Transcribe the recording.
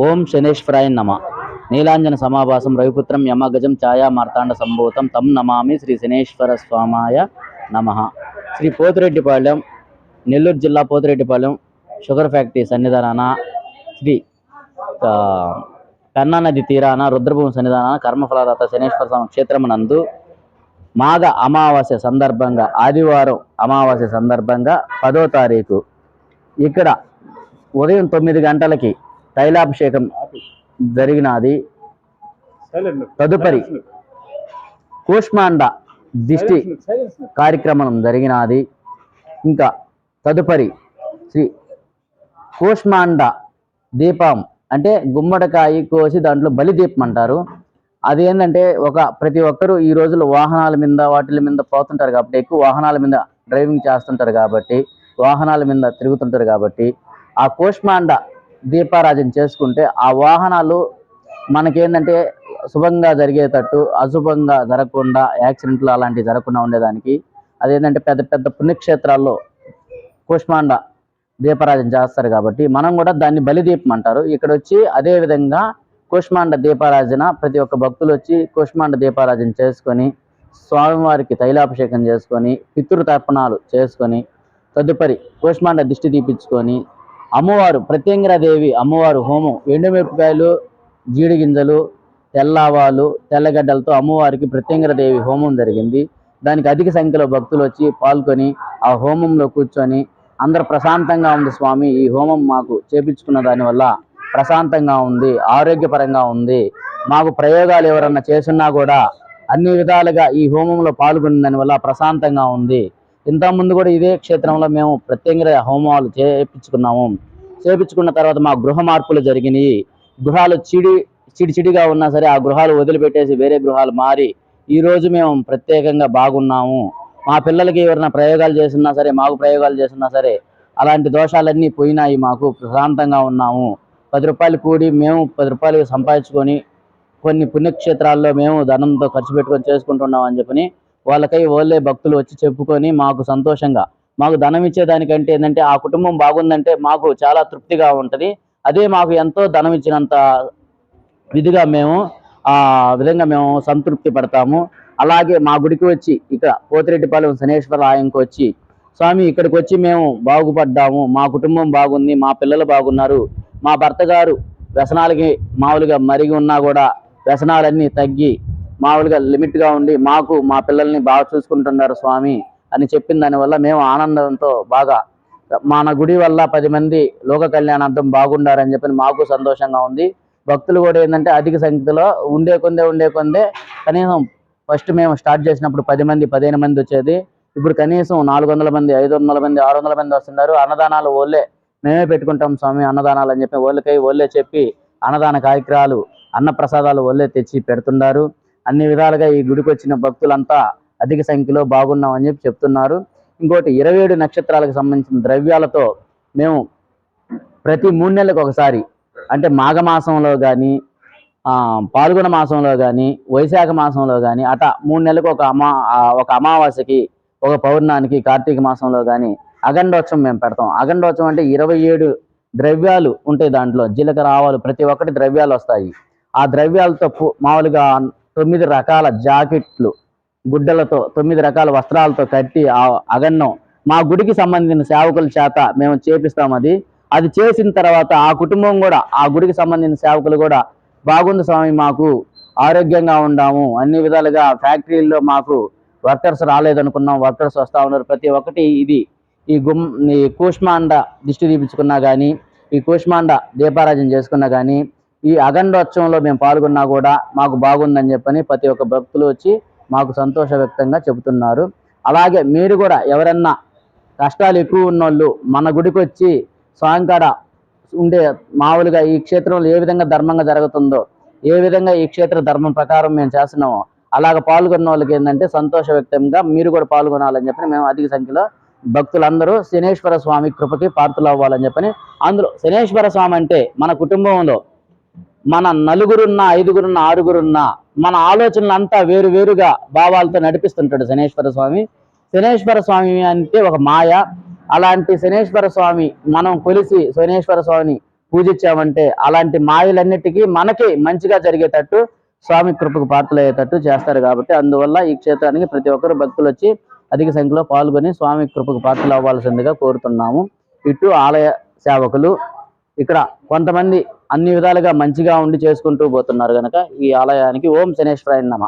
ఓం శనేశ్వరాయ నమ. నీలాంజన సమాభాసం రవిపుత్రం యమగజం ఛాయా మార్తాండ సంభూతం తం నమామి శ్రీ శనేశ్వర స్వామాయ నమ. శ్రీ పోతిరెడ్డిపాలెం నెల్లూరు జిల్లా పోతిరెడ్డిపాలెం షుగర్ ఫ్యాక్టరీ సన్నిధానాన శ్రీ కన్నా నది తీరాన రుద్రభూమి సన్నిధానాన కర్మఫలదాత శనేశ్వర స్వామి క్షేత్రమునందు మాఘ అమావాస్య సందర్భంగా ఆదివారం అమావాస్య సందర్భంగా పదో తారీఖు ఇక్కడ ఉదయం తొమ్మిది గంటలకి తైలాభిషేకం జరిగినది. తదుపరి కూష్మాండ దిష్టి కార్యక్రమం జరిగినది. ఇంకా తదుపరి శ్రీ కూష్మాండ దీపం అంటే గుమ్మడికాయ కోసి దాంట్లో బలి దీపం అంటారు. అది ఏంటంటే ఒక ప్రతి ఒక్కరూ ఈ రోజుల్లో వాహనాల మీద వాటిల మీద పోతుంటారు కాబట్టి ఎక్కువ వాహనాల మీద డ్రైవింగ్ చేస్తుంటారు కాబట్టి వాహనాల మీద తిరుగుతుంటారు కాబట్టి ఆ కూష్మాండ దీపారాజన చేసుకుంటే ఆ వాహనాలు మనకేంటంటే శుభంగా జరిగేటట్టు అశుభంగా జరగకుండా యాక్సిడెంట్లు అలాంటివి జరగకుండా ఉండేదానికి అదేంటంటే పెద్ద పెద్ద పుణ్యక్షేత్రాల్లో కూష్మాండ దీపారాజన చేస్తారు కాబట్టి మనం కూడా దాన్ని బలిదీపం అంటారు. ఇక్కడ వచ్చి అదే విధంగా కూష్మాండ దీపారాజన ప్రతి ఒక్క భక్తులు వచ్చి కూష్మాండ దీపారాజన చేసుకొని స్వామివారికి తైలాభిషేకం చేసుకొని పితృతర్పణాలు చేసుకొని తదుపరి కుష్మాండ దిష్టి తీపించుకొని అమ్మవారు ప్రత్యంగరాదేవి అమ్మవారు హోమం ఎండుమిరపకాయలు జీడి గింజలు తెల్లవాలు తెల్లగడ్డలతో అమ్మవారికి ప్రత్యంగిరాదేవి హోమం జరిగింది. దానికి అధిక సంఖ్యలో భక్తులు వచ్చి పాల్గొని ఆ హోమంలో కూర్చొని అందరు ప్రశాంతంగా ఉంది స్వామి ఈ హోమం మాకు చేపించుకున్న దానివల్ల ప్రశాంతంగా ఉంది ఆరోగ్యపరంగా ఉంది. మాకు ప్రయోగాలు ఎవరన్నా చేస్తున్నా కూడా అన్ని విధాలుగా ఈ హోమంలో పాల్గొన్న దానివల్ల ప్రశాంతంగా ఉంది. ఇంతకుముందు కూడా ఇదే క్షేత్రంలో మేము ప్రత్యేకంగా హోమాలు చేయించుకున్నాము చేయించుకున్న తర్వాత మా గృహ మార్పులు జరిగినాయి. గృహాలు చిడి చిడి చిడిగా ఉన్నా సరే ఆ గృహాలు వదిలిపెట్టేసి వేరే గృహాలు మారి ఈరోజు మేము ప్రత్యేకంగా బాగున్నాము. మా పిల్లలకి ఎవరైనా ప్రయోగాలు చేసినా సరే మాకు ప్రయోగాలు చేసినా సరే అలాంటి దోషాలన్నీ పోయినాయి మాకు. ప్రశాంతంగా ఉన్నాము. పది రూపాయలు కూడి మేము పది రూపాయలు సంపాదించుకొని కొన్ని పుణ్యక్షేత్రాల్లో మేము ధనంతో ఖర్చు పెట్టుకొని చేసుకుంటున్నాం అని చెప్పని వాళ్ళకై వాళ్ళే భక్తులు వచ్చి చెప్పుకొని మాకు సంతోషంగా మాకు ధనం ఇచ్చేదానికంటే ఏంటంటే ఆ కుటుంబం బాగుందంటే మాకు చాలా తృప్తిగా ఉంటుంది. అదే మాకు ఎంతో ధనం ఇచ్చినంత విధిగా మేము ఆ విధంగా మేము సంతృప్తి పడతాము. అలాగే మా గుడికి వచ్చి ఇక్కడ పోతిరెడ్డిపాలెం శనేశ్వర ఆయంకి వచ్చి స్వామి ఇక్కడికి వచ్చి మేము బాగుపడ్డాము మా కుటుంబం బాగుంది మా పిల్లలు బాగున్నారు మా భర్త గారు వ్యసనాలకి మామూలుగా మరిగి ఉన్నా కూడా వ్యసనాలన్నీ తగ్గి మామూలుగా లిమిట్గా ఉండి మాకు మా పిల్లల్ని బాగా చూసుకుంటున్నారు స్వామి అని చెప్పిన దానివల్ల మేము ఆనందంతో బాగా మన గుడి వల్ల పది మంది లోక కళ్యాణార్థం బాగుండారని చెప్పి మాకు సంతోషంగా ఉంది. భక్తులు కూడా ఏంటంటే అధిక సంఖ్యలో ఉండే కొందే ఉండే కొందే. కనీసం ఫస్ట్ మేము స్టార్ట్ చేసినప్పుడు పది మంది పదిహేను మంది వచ్చేది. ఇప్పుడు కనీసం నాలుగు వందల మంది ఐదు వందల మంది ఆరు వందల మంది వస్తున్నారు. అన్నదానాలు ఓళ్ళే మేమే పెట్టుకుంటాం స్వామి అన్నదానాలు అని చెప్పి ఓళ్ళకై ఓళ్ళే చెప్పి అన్నదాన కార్యక్రమాలు అన్న ప్రసాదాలు ఓళ్ళే తెచ్చి పెడుతున్నారు అన్ని విధాలుగా ఈ గుడికి వచ్చిన భక్తులంతా అధిక సంఖ్యలో బాగున్నాం అని చెప్పి చెప్తున్నారు. ఇంకోటి ఇరవై ఏడు నక్షత్రాలకు సంబంధించిన ద్రవ్యాలతో మేము ప్రతి మూడు నెలలకు ఒకసారి అంటే మాఘమాసంలో కానీ పాల్గొన మాసంలో కానీ వైశాఖ మాసంలో కానీ అట మూడు నెలలకు ఒక అమా ఒక అమావాస్యకి ఒక పౌర్ణానికి కార్తీక మాసంలో కానీ అఖండోత్సవం మేము పెడతాం. అఖండోత్సవం అంటే ఇరవై ఏడు ద్రవ్యాలు ఉంటాయి దాంట్లో జీలకర్ర ఆవాలు ప్రతి ఒక్కటి ద్రవ్యాలు వస్తాయి. ఆ ద్రవ్యాలతో మామూలుగా తొమ్మిది రకాల జాకెట్లు గుడ్డలతో తొమ్మిది రకాల వస్త్రాలతో కట్టి ఆ అగన్నం. మా గుడికి సంబంధించిన సేవకుల చేత మేము చేపిస్తాం అది. అది చేసిన తర్వాత ఆ కుటుంబం కూడా ఆ గుడికి సంబంధించిన సేవకులు కూడా బాగుంది స్వామి మాకు ఆరోగ్యంగా ఉండాము. అన్ని విధాలుగా ఫ్యాక్టరీల్లో మాకు వర్కర్స్ రాలేదనుకున్నాం. వర్కర్స్ వస్తూ ఉన్నారు. ప్రతి ఒక్కటి ఇది. ఈ గుమ్ ఈ కూష్మాండ దిష్టి తీపించుకున్నా కానీ ఈ కూష్మాండ దీపారాజన చేసుకున్నా కానీ ఈ అఖండోత్సవంలో మేము పాల్గొన్నా కూడా మాకు బాగుందని చెప్పని ప్రతి ఒక్క భక్తులు వచ్చి మాకు సంతోష వ్యక్తంగా చెబుతున్నారు. అలాగే మీరు కూడా ఎవరన్నా కష్టాలు ఎక్కువ ఉన్నోళ్ళు మన గుడికి వచ్చి ఉండే మామూలుగా ఈ క్షేత్రంలో ఏ విధంగా ధర్మంగా జరుగుతుందో ఏ విధంగా ఈ క్షేత్ర ధర్మం ప్రకారం మేము చేస్తున్నామో అలాగ పాల్గొన్న వాళ్ళకి ఏంటంటే సంతోష వ్యక్తంగా మీరు కూడా పాల్గొనాలని చెప్పి మేము అధిక సంఖ్యలో భక్తులందరూ శనేశ్వర స్వామి కృపకి పాత్రలు అవ్వాలని చెప్పని అందులో శనేశ్వర స్వామి అంటే మన కుటుంబంలో మన నలుగురున్న ఐదుగురున్న ఆరుగురున్న మన ఆలోచనలు అంతా వేరు వేరుగా భావాలతో నడిపిస్తుంటాడు శనేశ్వర స్వామి. శనేశ్వర స్వామి అంటే ఒక మాయ. అలాంటి శనేశ్వర స్వామి మనం కొలిసి శనేశ్వర స్వామిని పూజించామంటే అలాంటి మాయలన్నిటికీ మనకి మంచిగా జరిగేటట్టు స్వామి కృపకు పాత్రలయ్యేటట్టు చేస్తారు కాబట్టి అందువల్ల ఈ క్షేత్రానికి ప్రతి ఒక్కరు భక్తులు వచ్చి అధిక సంఖ్యలో పాల్గొని స్వామి కృపకు పాత్రలు అవ్వాల్సిందిగా కోరుతున్నాము. ఇటు ఆలయ సేవకులు ఇక్కడ కొంతమంది అన్ని విధాలుగా మంచిగా ఉండి చేసుకుంటూ పోతున్నారు కనుక ఈ ఆలయానికి ఓం శనేశ్వరాయ నమ.